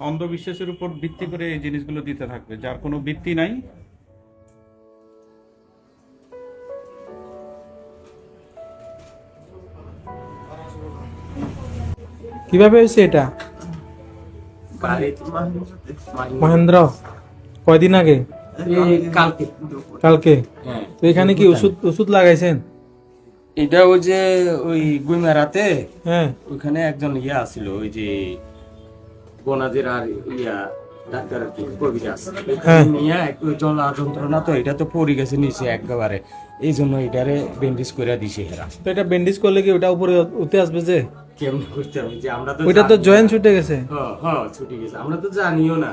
অন্ধবিশ্বাসের উপর ভিত্তি করে এই জিনিসগুলো দিতে থাকবে যার কোনো ভিত্তি নাই কীভাবে হয়েছে এটা মহেন্দ্র কয়দিন আগে কালকে কালকে তো এখানে কি ওষুধ ওষুধ লাগাইছেন? এটা ওই যে ওই গুইমারাতে হ্যাঁ। ওইখানে একজন ইয়া আছিল ওই যে বনাজের আর ইয়া ডাক্তার কবিরাজ হ্যাঁ। নিয়ে একটু জলা যন্ত্রণা তো এটা তো পড়ে গেছে নিচে একেবারে। এই জন্য এটারে ব্যান্ডেজ করে দিছে এরা। তো এটা ব্যান্ডেজ করলে কি ওটা উপরে উঠে আসবে যে? কেমন করতে হবে? যে আমরা তো ওইটা তো জয়েন্ট ছুটে গেছে। হ্যাঁ হ্যাঁ ছুটি গেছে। আমরা তো জানিও না।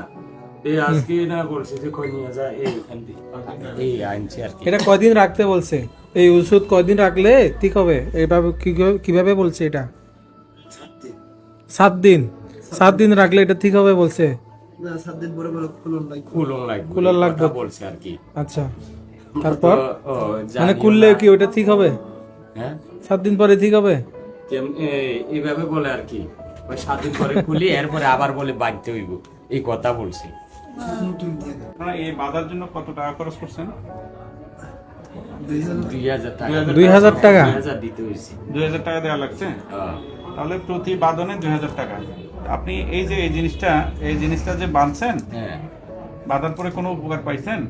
এই আজকে না বলছে যে কই নিয়ে যা এই ওখান থেকে এই আনছে আর কি। এটা কয়দিন রাখতে বলছে? এই ওষুধ কয়দিন রাখলে ঠিক হবে? এভাবে কীভাবে বলছে এটা? সাত দিন। সাত দিন রাখলে এটা ঠিক হবে বলছে? না সাত দিন পরে বলে খুলুন নাই। কুলং লাগবে কুলং লাগবে। বলছে আর কি। আচ্ছা। তারপর? মানে করলে কি ওটা ঠিক হবে? হ্যাঁ? সাত দিন পরে ঠিক হবে? এইভাবে বলে আর কি। ওই সাত দিন পরে খুলি এরপরে আবার বলে বাঁধতে হইব। এই কথা বলছি। আপনারা এই বাধার জন্য কত টাকা খরচ করছেন? দুই হাজার টাকা। দুই হাজার টাকা। দিতে হয়েছে। দুই হাজার টাকা দেওয়া লাগছে? হ্যাঁ। তাহলে প্রতি বাদনে দুই হাজার টাকা। আপনি এই যে এই জিনিসটা এই জিনিসটা যে বাঁধছেন হ্যাঁ। বাঁধার পরে কোনো উপকার পাইছেন?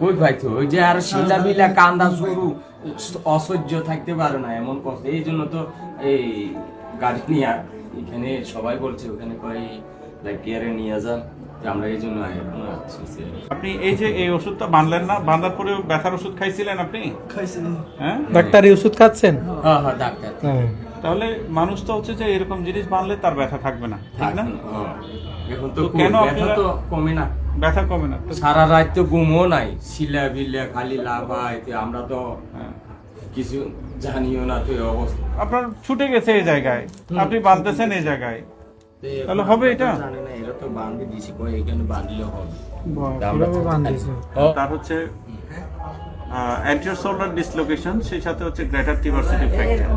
কই পাইতো? ওই যে আর শিলা বিলা কান্দা অসহ্য থাকতে পারে না এমন কষ্ট। এই জন্য তো এই গাড়ি নিয়ে এখানে সবাই বলছে ওখানে কয় লাইক নিয়ে যান। যে আমরা এই জন্য আপনি এই যে এই ওষুধটা বাঁধলেন না বাঁধার পরে ব্যথার ওষুধ খাইছিলেন আপনি? হ্যাঁ? ডাক্তারি ওষুধ খাচ্ছেন? হ্যাঁ হ্যাঁ ডাক্তার। তাহলে মানুষ তো হচ্ছে যে এরকম জিনিস বানলে তার ব্যথা থাকবে না ঠিক না। তো কেন ব্যথা তো কমে না। ব্যথা কমে না? সারা রাত তো ঘুমও নাই শিলা বিলা খালি লাভাই আমরা তো হ্যাঁ। কিছু জানিও না তো অবস্থা। আপনার ছুটে গেছে এই জায়গায়। আপনি বাঁধতেছেন এই জায়গায়। তাহলে হবে এটা? জানি না এরা তো বান্ধে দিছি কয় এখানে বাঁধলে হবে। কীভাবে তো- তার হচ্ছে অ্যান্টিওর সোলার ডিসলোকেশন সেই সাথে হচ্ছে গ্রেটার টিভার্সিটি ফ্র্যাকচার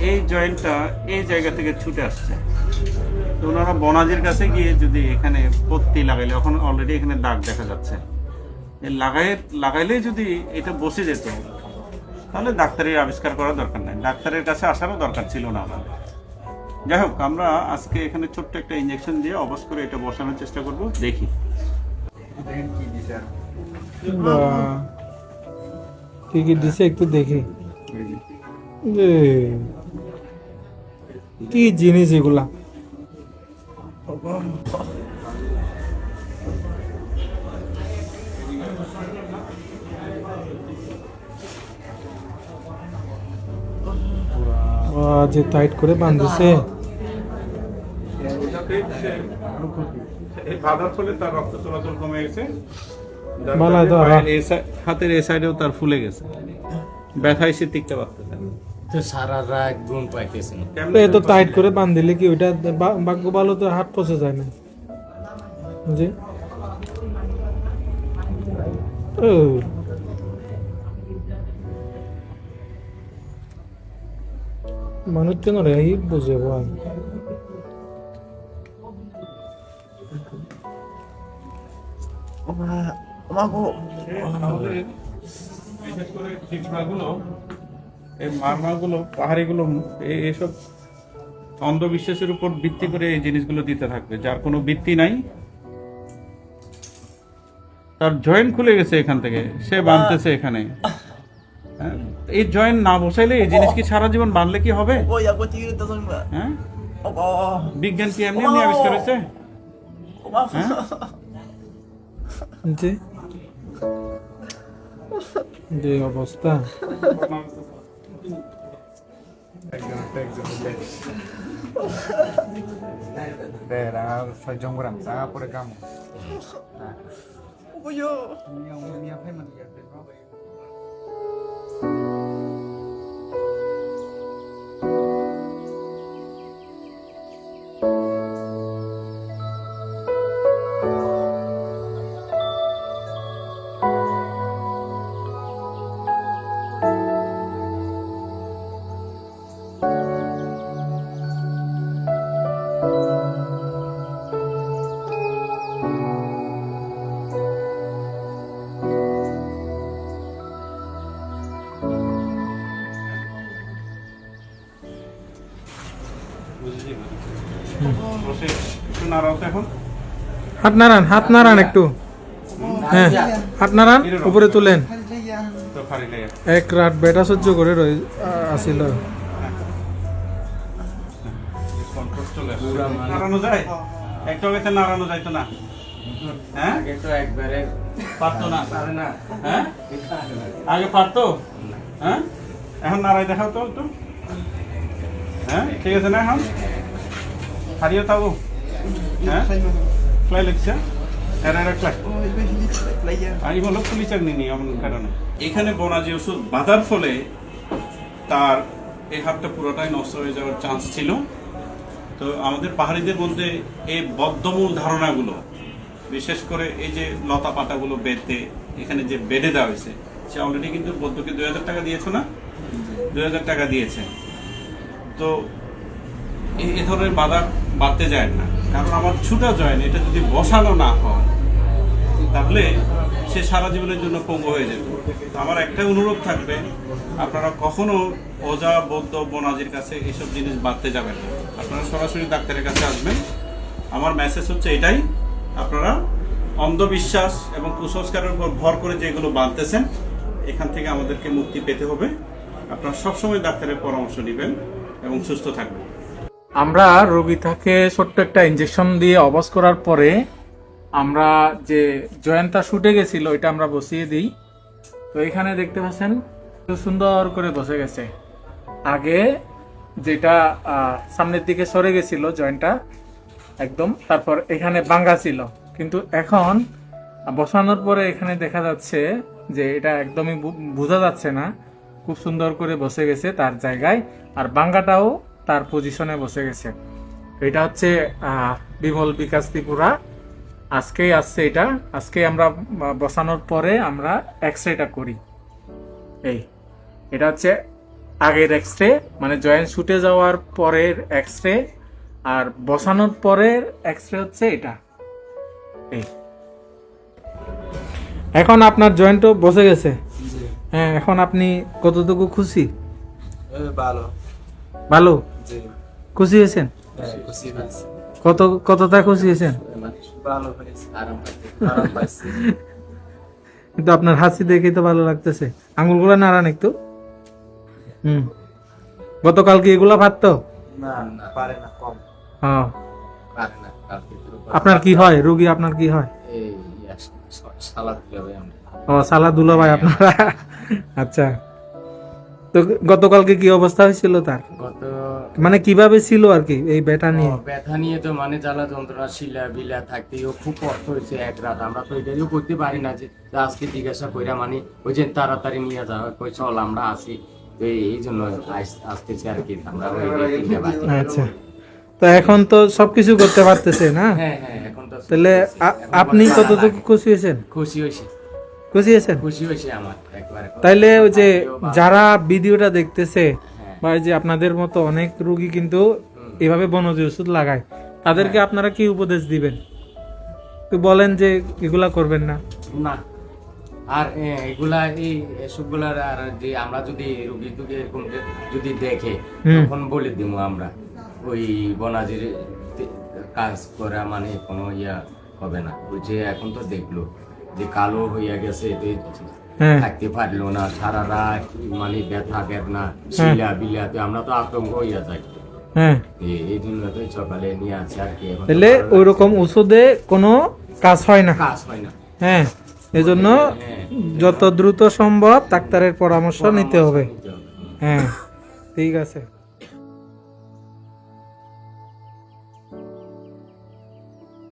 এই জয়েন্টটা এই জায়গা থেকে ছুটে আসছে। তো ওনারা বনাজির কাছে গিয়ে যদি এখানে পত্তি লাগাইলে এখন অলরেডি এখানে দাগ দেখা যাচ্ছে। লাগাই লাগাইলেই যদি এটা বসে যেত তাহলে ডাক্তারের আবিষ্কার করার দরকার নাই। ডাক্তারের কাছে আসারও দরকার ছিল না আমাদের। যাই হোক আমরা আজকে এখানে ছোট্ট একটা ইঞ্জেকশন দিয়ে অবশ করে এটা বসানোর চেষ্টা করব দেখি। কি কি দিছে একটু দেখি। কি জিনিস এগুলা? বাহ, যে টাইট করে বাঁধছে। হাতের এই সাইডেও তার ফুলে গেছে। ব্যথা এসে টিকতে পারতেছে না। তো সারা রাত ঘুম পাইতেছে না। তো এত টাইট করে বাঁধ দিলে কি ওইটা বা- ভাগ্য ভালো তো হাত পচে যায় না? জি ও। মানুষ কেন রে এই বুঝে বিশেষ করে এই মারমাগুলো পাহাড়িগুলো এসব অন্ধবিশ্বাসের উপর ভিত্তি করে এই জিনিসগুলো দিতে থাকবে যার কোনো ভিত্তি নাই। তার জয়েন্ট খুলে গেছে এখান থেকে সে বাঁধতেছে এখানে? এই জয়েন্ট না বসাইলে এই জিনিস কি সারা জীবন বাঁধলে কি হবে ইয়া হ্যাঁ বিজ্ঞান কি এমনি এমনি আবিষ্কার হয়েছে হ্যাঁ? জি যে অবস্থা Era soy হাত নাড়ান হাত নাড়ান একটু। হ্যাঁ হাত নাড়ান উপরে তুলেন। তো এক রাত বেটা সহ্য করে রয়ে আসিল। একটা নাড়ানো যাইতো না। হ্যাঁ? আগে তো একবারে পারতো না। পারে না। হ্যাঁ? আগে পারতো? হ্যাঁ? এখন নাড়াই দেখাও তো একটু। হ্যাঁ? ঠিক আছে না এখন? হারিয়ে তাও হ্যাঁ? ফ্লাই লাগছে? এরা এরা ফ্লাই আমি বলো পুলিশ চাকরি নেই এমন কারণে। এখানে বনাজি ওষুধ বাঁধার ফলে তার এই হাতটা পুরোটাই নষ্ট হয়ে যাওয়ার চান্স ছিল। তো আমাদের পাহাড়িদের মধ্যে এই বদ্ধমূল ধারণাগুলো বিশেষ করে এই যে লতা পাতাগুলো বেঁধে এখানে যে বেঁধে দেওয়া হয়েছে সে অলরেডি কিন্তু বৌদ্ধকে দুই হাজার টাকা দিয়েছ না? দুই হাজার টাকা দিয়েছে। তো এ ধরনের বাধা বাড়তে যায় না। কারণ আমার ছুটা জয়েন, এটা যদি বসানো না হয়, তাহলে সে সারা জীবনের জন্য পঙ্গু হয়ে যাবে। আমার একটা অনুরোধ থাকবে, আপনারা কখনো ওজা, বৌদ্ধ, বনাজির কাছে এসব জিনিস বাড়তে যাবেন না। আপনারা সরাসরি ডাক্তারের কাছে আসবেন। আমার মেসেজ হচ্ছে এটাই, আপনারা অন্ধবিশ্বাস এবং কুসংস্কারের উপর ভর করে যেগুলো বাঁধতেছেন, এখান থেকে আমাদেরকে মুক্তি পেতে হবে। আপনারা সবসময় ডাক্তারের পরামর্শ নেবেন এবং সুস্থ থাকবেন। আমরা রোগীটাকে ছোট্ট একটা ইঞ্জেকশন দিয়ে অবস করার পরে আমরা যে জয়েন্টটা শুটে গেছিল এটা আমরা বসিয়ে দিই। তো এখানে দেখতে পাচ্ছেন সুন্দর করে বসে গেছে। আগে যেটা সামনের দিকে সরে গেছিল জয়েন্টটা, একদম, তারপর এখানে বাঙ্গা ছিল। কিন্তু এখন বসানোর পরে এখানে দেখা যাচ্ছে যে এটা একদমই বোঝা যাচ্ছে না। খুব সুন্দর করে বসে গেছে তার জায়গায়। আর বাঙ্গাটাও তার পজিশনে বসে গেছে। এটা হচ্ছে বিমল বিকাশ ত্রিপুরা। আজকেই আসছে এটা। আজকে আমরা বসানোর পরে আমরা এক্স রেটা করি। এই এটা হচ্ছে আগের এক্স রে মানে জয়েন্ট শুটে যাওয়ার পরের এক্স রে আর বসানোর পরের এক্স রে হচ্ছে এটা। এই। এখন আপনার জয়েন্টও বসে গেছে? হ্যাঁ এখন আপনি কতটুকু খুশি? ভালো। ভালো? জি খুশি হয়েছেন? খুশি হয়েছে। কত কতটা খুশি হয়েছেন? ভালো হয়েছে আরাম পাইতে আরাম পাইছি। কিন্তু আপনার হাসি দেখে তো ভালো লাগতেছে। আঙুলগুলো নাড়ান একটু। হুম। গতকাল কি এগুলো ভাবতো না না পারে না কম। হ্যাঁ পারে না তো আপনার কি হয়? রোগী আপনার কি হয়? ও সালা দুলো ভাই আপনারা। আচ্ছা। তো গতকালকে কি অবস্থা হয়েছিল তার? গত মানে কীভাবে ছিল আর কি এই বেটা নিয়ে? ব্যথা নিয়ে তো মানে জ্বালা যন্ত্রণা শিলা বিলা থাকতে ও খুব কষ্ট হয়েছে এক রাত। আমরা তো এটাও করতে পারি না যে আজকে জিজ্ঞাসা কইরা মানে ওই যে তাড়াতাড়ি নিয়ে যাওয়া কই চল আমরা আসি। তো এই- জন্য আসতেছি আর কি আমরা। আচ্ছা। তো এখন তো সবকিছু করতে পারতেছে না? হ্যাঁ হ্যাঁ এখন তো তাহলে আপনি কতটুকু খুশি হয়েছেন? খুশি হয়েছে। খুশি হয়েছেন? খুশি হয়েছে আমার তাইলে ওই যে যারা ভিডিওটা দেখতেছে বা যে আপনাদের মতো অনেক রুগী কিন্তু এভাবে বনজ ওষুধ লাগায়। তাদেরকে আপনারা কি উপদেশ দিবেন? তো বলেন যে এগুলা করবেন না। না। আর এগুলা এই এসবগুলার আর যে আমরা যদি রুগী টুগী এরকম যদি দেখে তখন বলে দিব আমরা। ওই বনাজির কাজ করা মানে কোনো ইয়া হবে না। ওই যে এখন তো দেখল যে কালো হইয়া গেছে হ্যাঁ থাকতে পারল না সারা রাত মানে ব্যথা বেদনা শিলা বিলাতে আমরা তো আতঙ্ক হইয়া যাই। হ্যাঁ। এ- এই জন্য তো সকালে নিয়ে আসি আর কি তাহলে ওই রকম ওষুধে কোনো কাজ হয় না? কাজ হয় না। হ্যাঁ এজন্য হ্যাঁ। যত দ্রুত সম্ভব ডাক্তারের পরামর্শ নিতে হবে। হ্যাঁ ঠিক আছে।